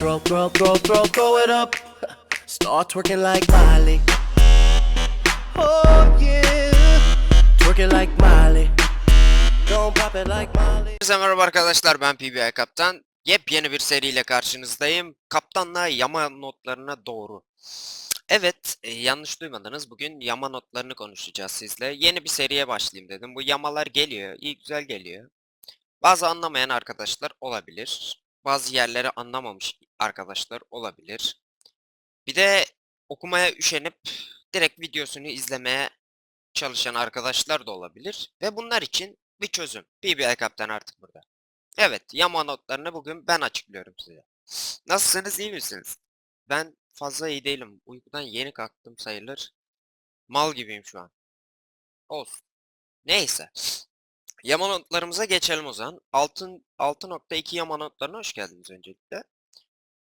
Throw, throw, throw, throw, throw it up. Start twerking like Miley. Oh yeah. Twerking like Miley. Don't pop it like Miley. Herkese merhaba arkadaşlar ben PBI Kaptan. Yepyeni bir seriyle karşınızdayım. Kaptanla yama notlarına doğru. Evet, e, yanlış duymadınız. Bugün yama notlarını konuşacağız sizle. Yeni bir seriye başlayayım dedim. Bu yamalar geliyor, iyi güzel geliyor. Bazı anlamayan arkadaşlar olabilir. Bazı yerleri anlamamış arkadaşlar olabilir. Bir de okumaya üşenip direkt videosunu izlemeye çalışan arkadaşlar da olabilir. Ve bunlar için bir çözüm. PBI Kaptan artık burada. Evet, yama notlarını bugün ben açıklıyorum size. Nasılsınız, iyi misiniz? Ben fazla iyi değilim. Uykudan yeni kalktım sayılır. Mal gibiyim şu an. Olsun. Neyse. Yama notlarımıza geçelim o zaman. Altın 6.2 yama notlarına hoş geldiniz öncelikle.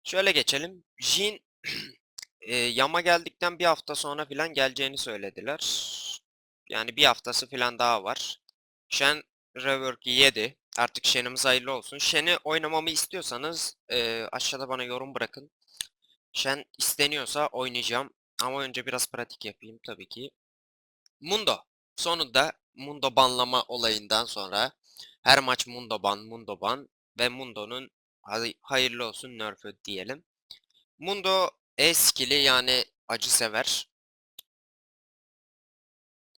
Şöyle geçelim. Jin e, yama geldikten bir hafta sonra filan geleceğini söylediler. Yani bir haftası filan daha var. Shen Rework 7. Artık Shen'imiz hayırlı olsun. Shen'i oynamamı istiyorsanız e, aşağıda bana yorum bırakın. Shen isteniyorsa oynayacağım. Ama önce biraz pratik yapayım tabii ki. Mundo. Sonunda Mundo banlama olayından sonra her maç Mundo ban, Mundo ban ve Mundo'nun hay- hayırlı olsun nerf'ü diyelim. Mundo E skill'i yani acı sever.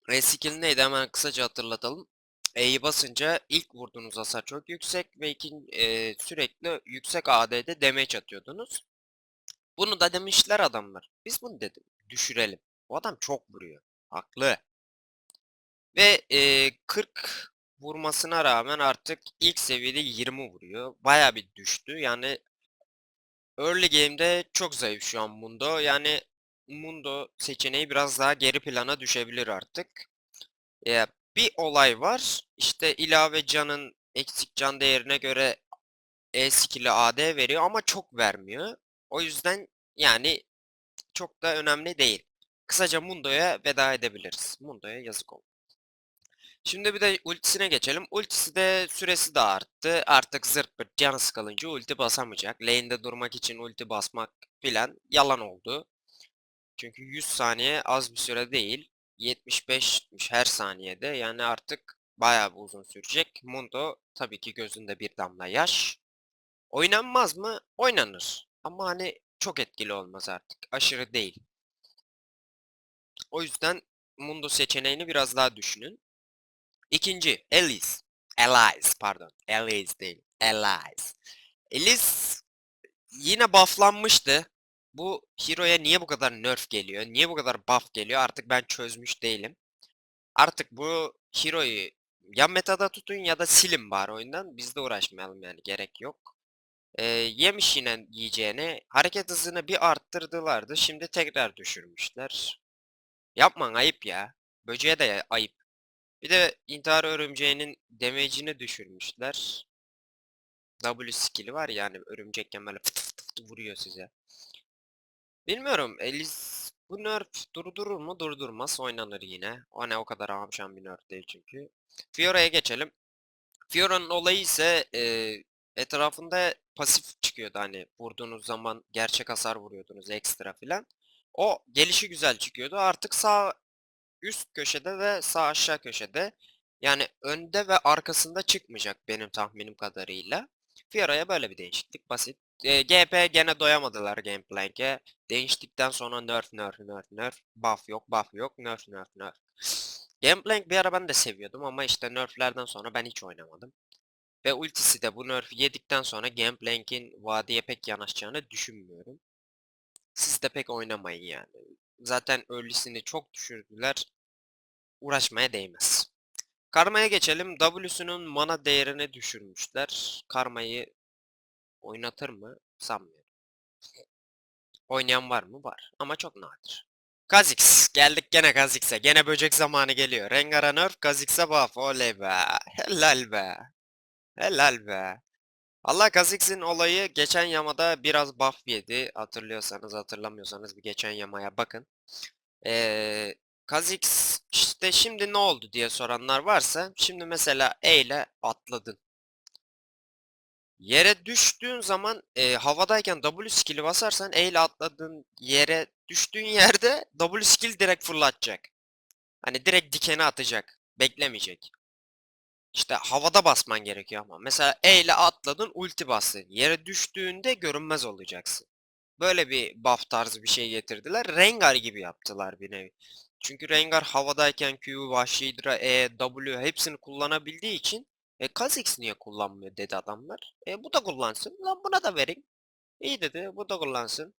E skill neydi hemen kısaca hatırlatalım. E'yi basınca ilk vurduğunuz hasar çok yüksek ve ikin, e, sürekli yüksek AD'de damage atıyordunuz. Bunu da demişler adamlar. Biz bunu dedim düşürelim. O adam çok vuruyor. Haklı. Ve e, 40 vurmasına rağmen artık ilk seviyede 20 vuruyor. Baya bir düştü. Yani early game'de çok zayıf şu an Mundo. Yani Mundo seçeneği biraz daha geri plana düşebilir artık. Ya bir olay var. İşte ilave canın eksik can değerine göre E skill'i AD veriyor ama çok vermiyor. O yüzden yani çok da önemli değil. Kısaca Mundo'ya veda edebiliriz. Mundo'ya yazık oldu. Şimdi bir de ultisine geçelim. Ultisi de süresi de arttı. Artık zırt pırt canı sıkılınca ulti basamayacak. Lane'de durmak için ulti basmak filan yalan oldu. Çünkü 100 saniye az bir süre değil. 75 her saniyede yani artık bayağı bir uzun sürecek. Mundo tabii ki gözünde bir damla yaş. Oynanmaz mı? Oynanır. Ama hani çok etkili olmaz artık. Aşırı değil. O yüzden Mundo seçeneğini biraz daha düşünün. İkinci, Elise. Elise pardon. Elise değil. Elise. Elise yine bufflanmıştı. Bu hero'ya niye bu kadar nerf geliyor? Niye bu kadar buff geliyor? Artık ben çözmüş değilim. Artık bu hero'yu ya metada tutun ya da silin bari oyundan. Biz de uğraşmayalım yani gerek yok. Ee, yemiş yine yiyeceğini. Hareket hızını bir arttırdılardı. Şimdi tekrar düşürmüşler. Yapman ayıp ya. Böceğe de ayıp. Bir de intihar örümceğinin damage'ini düşürmüşler. W skill'i var yani örümcekken böyle fıt fıt fıt vuruyor size. Bilmiyorum Elis bu nerf durdurur mu durdurmaz oynanır yine. O ne o kadar amşan bir nerf değil çünkü. Fiora'ya geçelim. Fiora'nın olayı ise e, etrafında pasif çıkıyordu hani vurduğunuz zaman gerçek hasar vuruyordunuz ekstra filan. O gelişi güzel çıkıyordu. Artık sağ üst köşede ve sağ aşağı köşede yani önde ve arkasında çıkmayacak benim tahminim kadarıyla. Fiora'ya böyle bir değişiklik basit. E, GP gene doyamadılar Gameplank'e. Değiştikten sonra nerf nerf nerf nerf. Buff yok buff yok nerf nerf nerf. Gameplank bir ara ben de seviyordum ama işte nerflerden sonra ben hiç oynamadım. Ve ultisi de bu nerf'i yedikten sonra Gameplank'in vadiye pek yanaşacağını düşünmüyorum. Siz de pek oynamayın yani. Zaten early'sini çok düşürdüler. Uğraşmaya değmez. Karma'ya geçelim. W'sunun mana değerini düşürmüşler. Karma'yı oynatır mı? Sanmıyorum. Oynayan var mı? Var. Ama çok nadir. Kha'Zix. Geldik gene Kha'Zix'e. Gene böcek zamanı geliyor. Rengar'a nerf, Kha'Zix'e buff. Oley be. Helal be. Helal be. Allah Kha'Zix'in olayı geçen yamada biraz buff yedi. Hatırlıyorsanız hatırlamıyorsanız bir geçen yamaya bakın. Ee, Kha'Zix işte şimdi ne oldu diye soranlar varsa şimdi mesela E ile atladın. Yere düştüğün zaman e, havadayken W skill'i basarsan E ile atladığın yere düştüğün yerde W skill direkt fırlatacak. Hani direkt dikene atacak. Beklemeyecek. İşte havada basman gerekiyor ama. Mesela E ile atladın ulti bastın. Yere düştüğünde görünmez olacaksın. Böyle bir buff tarzı bir şey getirdiler. Rengar gibi yaptılar bir nevi. Çünkü Rengar havadayken Q, Vahşi Hydra, E, W hepsini kullanabildiği için e Kha'Zix niye kullanmıyor dedi adamlar. E bu da kullansın. Lan buna da verin. İyi dedi. Bu da kullansın.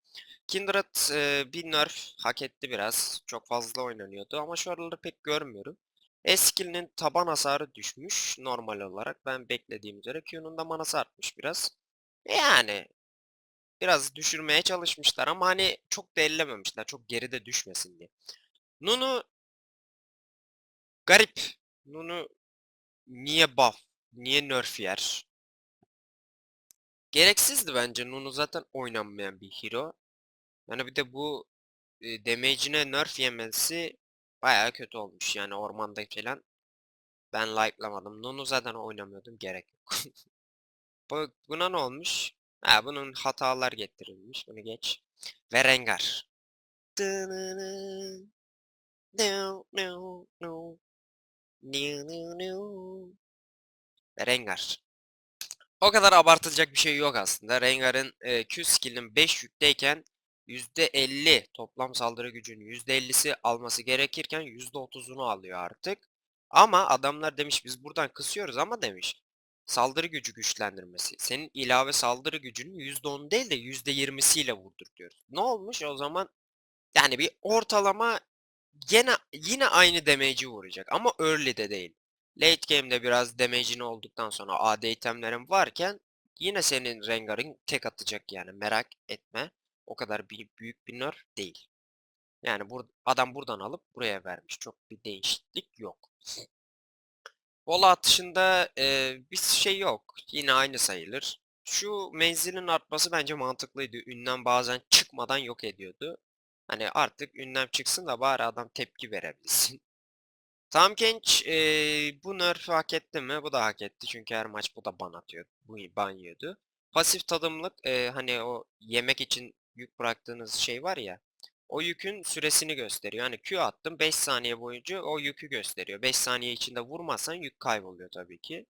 Kindred e, bir nerf hak etti biraz. Çok fazla oynanıyordu ama şu araları pek görmüyorum. E skill'inin taban hasarı düşmüş normal olarak. Ben beklediğim üzere Q'nun da manası artmış biraz. Yani biraz düşürmeye çalışmışlar ama hani çok da ellememişler. Çok geride düşmesin diye. Nunu garip. Nunu niye buff? Niye nerf yer? Gereksizdi bence. Nunu zaten oynanmayan bir hero. Yani bir de bu e, damage'ine nerf yemesi bayağı kötü olmuş. Yani ormanda falan. Ben like'lamadım. Nunu zaten oynamıyordum. Gerek yok. Bu, buna ne olmuş? Ha bunun hatalar getirilmiş. Bunu geç. Ve Rengar. Rengar. O kadar abartılacak bir şey yok aslında. Rengar'ın e, Q skill'inin 5 yükteyken %50 toplam saldırı gücünün %50'si alması gerekirken %30'unu alıyor artık. Ama adamlar demiş biz buradan kısıyoruz ama demiş saldırı gücü güçlendirmesi. Senin ilave saldırı gücünün %10 değil de %20'siyle vurdur diyoruz. Ne olmuş o zaman? Yani bir ortalama gene yine aynı damage'i vuracak ama early'de değil. Late game'de biraz damage'in olduktan sonra AD itemlerin varken yine senin Rengar'ın tek atacak yani merak etme. O kadar bir, büyük bir nerf değil. Yani bur adam buradan alıp buraya vermiş. Çok bir değişiklik yok. Bola atışında e, bir şey yok. Yine aynı sayılır. Şu menzilin artması bence mantıklıydı. Ünlem bazen çıkmadan yok ediyordu. Hani artık ünlem çıksın da bari adam tepki verebilsin. Tam Genç e, bu nerf'ü hak etti mi? Bu da hak etti. Çünkü her maç bu da ban atıyor. Bu ban yiyordu. Pasif tadımlık e, hani o yemek için yük bıraktığınız şey var ya. O yükün süresini gösteriyor. Hani Q attım 5 saniye boyunca o yükü gösteriyor. 5 saniye içinde vurmazsan yük kayboluyor tabii ki.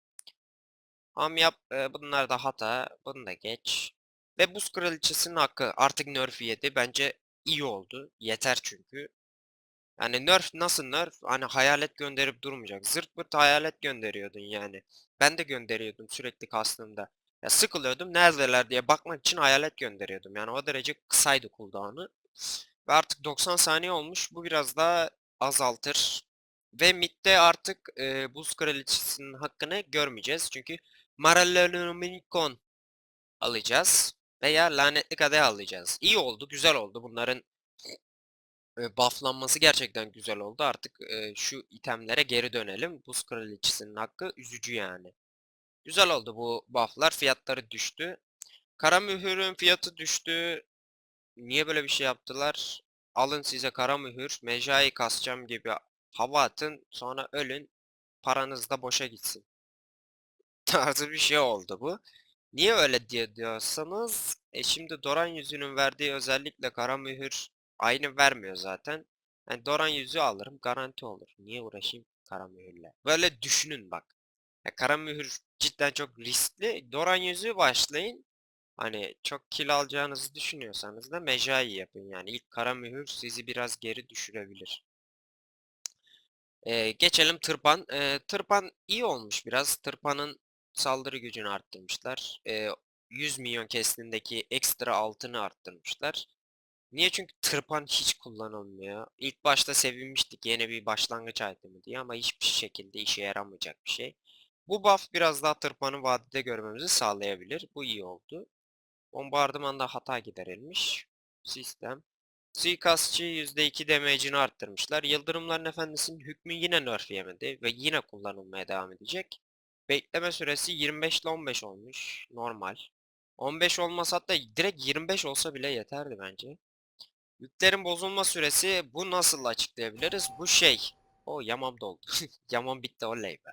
Ham yap e, bunlar da hata. Bunu da geç. Ve buz kraliçesinin hakkı artık nerf yedi. Bence iyi oldu. Yeter çünkü. Yani nerf nasıl nerf? Hani hayalet gönderip durmayacak. Zırt pırt hayalet gönderiyordun yani. Ben de gönderiyordum sürekli kastımda. Ya sıkılıyordum neredeler diye bakmak için hayalet gönderiyordum. Yani o derece kısaydı cooldown'u. Ve artık 90 saniye olmuş. Bu biraz daha azaltır. Ve midde artık e, buz kraliçesinin hakkını görmeyeceğiz. Çünkü Maralonomikon alacağız. Veya lanetli kadeh alacağız. İyi oldu, güzel oldu. Bunların e, bufflanması gerçekten güzel oldu. Artık e, şu itemlere geri dönelim. Buz kraliçesinin hakkı üzücü yani. Güzel oldu bu bufflar. Fiyatları düştü. Kara mühürün fiyatı düştü. Niye böyle bir şey yaptılar? Alın size kara mühür. Mecai kasacağım gibi hava atın. Sonra ölün. Paranız da boşa gitsin. Tarzı bir şey oldu bu. Niye öyle diye diyorsanız e şimdi Doran yüzünün verdiği özellikle kara mühür aynı vermiyor zaten. Yani Doran yüzüğü alırım garanti olur. Niye uğraşayım kara mühürle? Böyle düşünün bak. Ya kara mühür cidden çok riskli. Doran yüzüğü başlayın. Hani çok kill alacağınızı düşünüyorsanız da Mejai yapın yani. ilk kara mühür sizi biraz geri düşürebilir. Ee, geçelim tırpan. Ee, tırpan iyi olmuş biraz. Tırpanın saldırı gücünü arttırmışlar. Ee, 100 milyon kesitindeki ekstra altını arttırmışlar. Niye? Çünkü tırpan hiç kullanılmıyor. İlk başta sevinmiştik yeni bir başlangıç itemi diye ama hiçbir şekilde işe yaramayacak bir şey. Bu buff biraz daha tırpanı vadide görmemizi sağlayabilir. Bu iyi oldu. Bombardımanda hata giderilmiş. Sistem. Suikastçı %2 damage'ini arttırmışlar. Yıldırımların Efendisi'nin hükmü yine nerf yemedi ve yine kullanılmaya devam edecek. Bekleme süresi 25 ile 15 olmuş. Normal. 15 olmasa hatta direkt 25 olsa bile yeterdi bence. Yüklerin bozulma süresi bu nasıl açıklayabiliriz? Bu şey. O yamam doldu. yamam bitti oley be.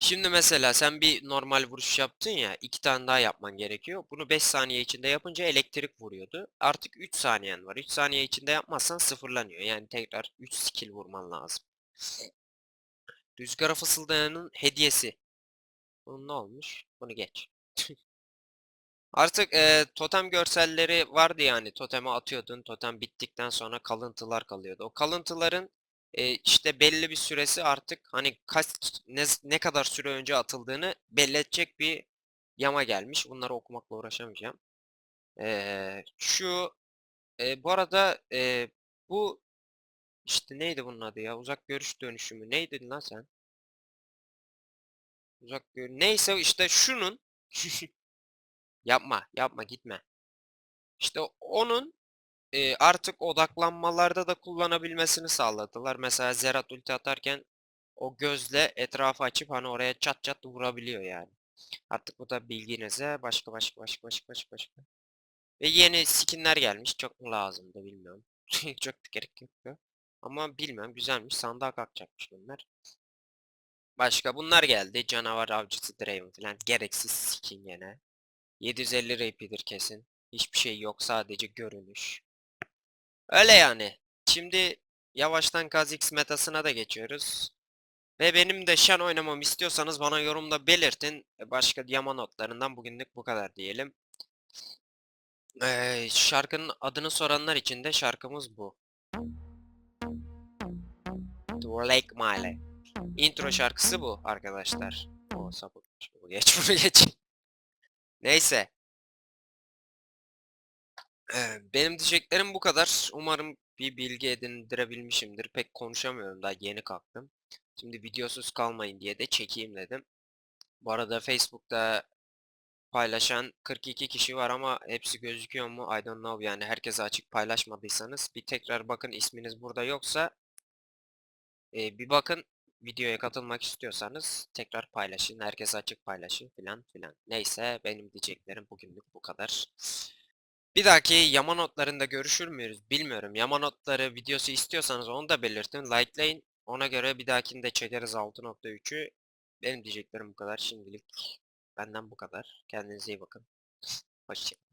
Şimdi mesela sen bir normal vuruş yaptın ya, iki tane daha yapman gerekiyor. Bunu 5 saniye içinde yapınca elektrik vuruyordu. Artık 3 saniyen var. 3 saniye içinde yapmazsan sıfırlanıyor. Yani tekrar 3 skill vurman lazım. Rüzgara fısıldayanın hediyesi. Bunun ne olmuş? Bunu geç. Artık e, totem görselleri vardı yani. Toteme atıyordun. Totem bittikten sonra kalıntılar kalıyordu. O kalıntıların e, işte belli bir süresi artık hani kaç ne, ne kadar süre önce atıldığını belli edecek bir yama gelmiş. Bunları okumakla uğraşamayacağım. E, şu e, bu arada e, bu işte neydi bunun adı ya? Uzak görüş dönüşümü. Neydi lan sen? Uzak gör neyse işte şunun yapma yapma gitme. İşte onun e, artık odaklanmalarda da kullanabilmesini sağladılar. Mesela Zerat ulti atarken o gözle etrafı açıp hani oraya çat çat vurabiliyor yani. Artık bu da bilginize başka başka başka başka başka başka. Ve yeni skinler gelmiş. Çok mu lazımdı bilmiyorum. Çok da gerek yok. Ama bilmem güzelmiş. Sandığa kalkacakmış bunlar. Başka bunlar geldi. Canavar avcısı Draven falan. Gereksiz skin gene. 750 RP'dir kesin. Hiçbir şey yok sadece görünüş. Öyle yani. Şimdi yavaştan Kha'Zix metasına da geçiyoruz. Ve benim de Shen oynamamı istiyorsanız bana yorumda belirtin. Başka Yama notlarından bugünlük bu kadar diyelim. Ee, şarkının adını soranlar için de şarkımız bu. To Lake Mile. Intro şarkısı bu arkadaşlar. O sapık. Geç bunu geç. Neyse. Benim diyeceklerim bu kadar. Umarım bir bilgi edindirebilmişimdir. Pek konuşamıyorum daha yeni kalktım. Şimdi videosuz kalmayın diye de çekeyim dedim. Bu arada Facebook'ta paylaşan 42 kişi var ama hepsi gözüküyor mu? I don't know yani herkese açık paylaşmadıysanız bir tekrar bakın isminiz burada yoksa e, bir bakın videoya katılmak istiyorsanız tekrar paylaşın. Herkese açık paylaşın filan filan. Neyse benim diyeceklerim bugünlük bu kadar. Bir dahaki yama notlarında görüşür müyüz bilmiyorum. Yama notları videosu istiyorsanız onu da belirtin. Likelayın. Ona göre bir dahakini de çekeriz 6.3'ü. Benim diyeceklerim bu kadar. Şimdilik benden bu kadar. Kendinize iyi bakın. Hoşçakalın.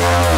Wow.